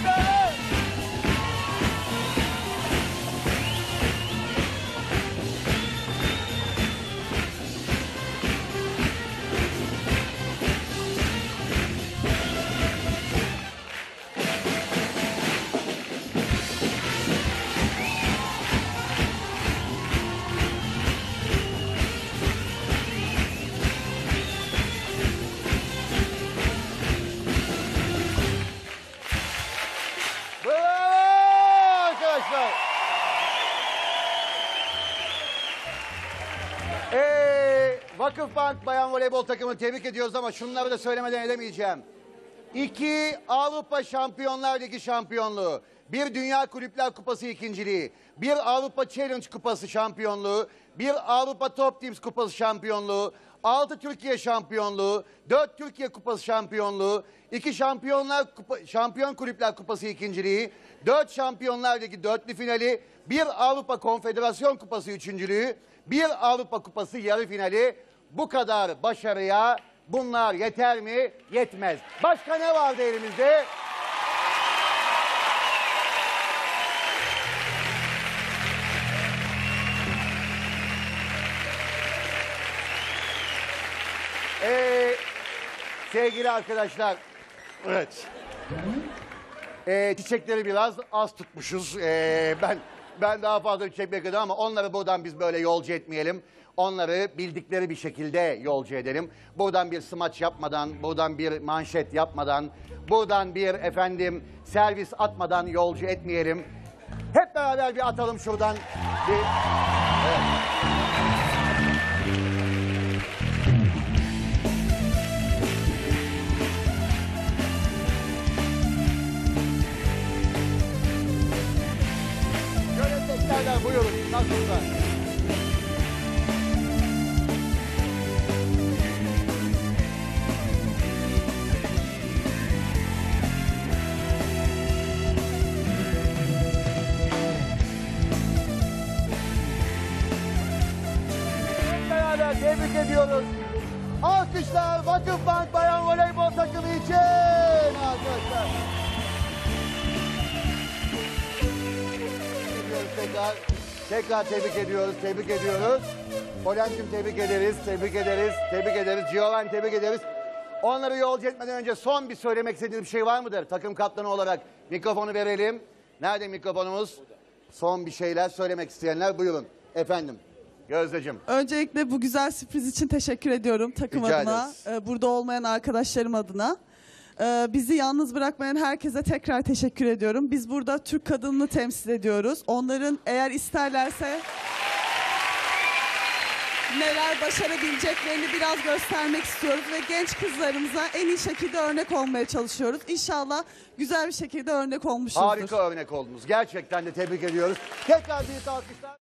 America! Vakıfbank Bayan Voleybol takımını tebrik ediyoruz ama şunları da söylemeden edemeyeceğim. İki Avrupa Şampiyonlar Ligi şampiyonluğu, bir Dünya Kulüpler Kupası ikinciliği, bir Avrupa Challenge Kupası şampiyonluğu, bir Avrupa Top Teams Kupası şampiyonluğu, altı Türkiye şampiyonluğu, dört Türkiye Kupası şampiyonluğu, iki Şampiyonlar Kupa, Şampiyon Kulüpler Kupası ikinciliği, dört Şampiyonlar Ligi dörtlü finali, bir Avrupa Konfederasyon Kupası üçüncülüğü, bir Avrupa Kupası yarı finali. Bu kadar başarıya bunlar yeter mi? Yetmez. Başka ne vardı elimizde? Ee, sevgili arkadaşlar, evet. Ee, çiçekleri biraz az tutmuşuz. Ee, ben ben daha fazla çiçek bekledim ama onları buradan biz böyle yolcu etmeyelim. Onları bildikleri bir şekilde yolcu edelim. Buradan bir smaç yapmadan, buradan bir manşet yapmadan, buradan bir efendim servis atmadan yolcu etmeyelim. Hep beraber bir atalım şuradan. Bir... Şöyle Hep beraber tebrik ediyoruz. Alkışlar Vakıfbank Bayan Voleybol takımı için arkadaşlar. tekrar. Tekrar tebrik ediyoruz, tebrik ediyoruz. Polen'cim tebrik ederiz, tebrik ederiz, tebrik ederiz. Giovanni tebrik ederiz. Onları yolcu etmeden önce son bir söylemek istediğiniz bir şey var mıdır? Takım kaptanı olarak mikrofonu verelim. Nerede mikrofonumuz? Son bir şeyler söylemek isteyenler buyurun. Efendim, Gözdeciğim. Öncelikle bu güzel sürpriz için teşekkür ediyorum takım Rica adına, ederiz. e, burada olmayan arkadaşlarım adına. E, Bizi yalnız bırakmayan herkese tekrar teşekkür ediyorum. Biz burada Türk kadınını temsil ediyoruz. Onların eğer isterlerse neler başarabileceklerini biraz göstermek istiyoruz ve genç kızlarımıza en iyi şekilde örnek olmaya çalışıyoruz. İnşallah güzel bir şekilde örnek olmuşuzdur. Harika örnek oldunuz. Gerçekten de tebrik ediyoruz. Tekrar bir alkışlar.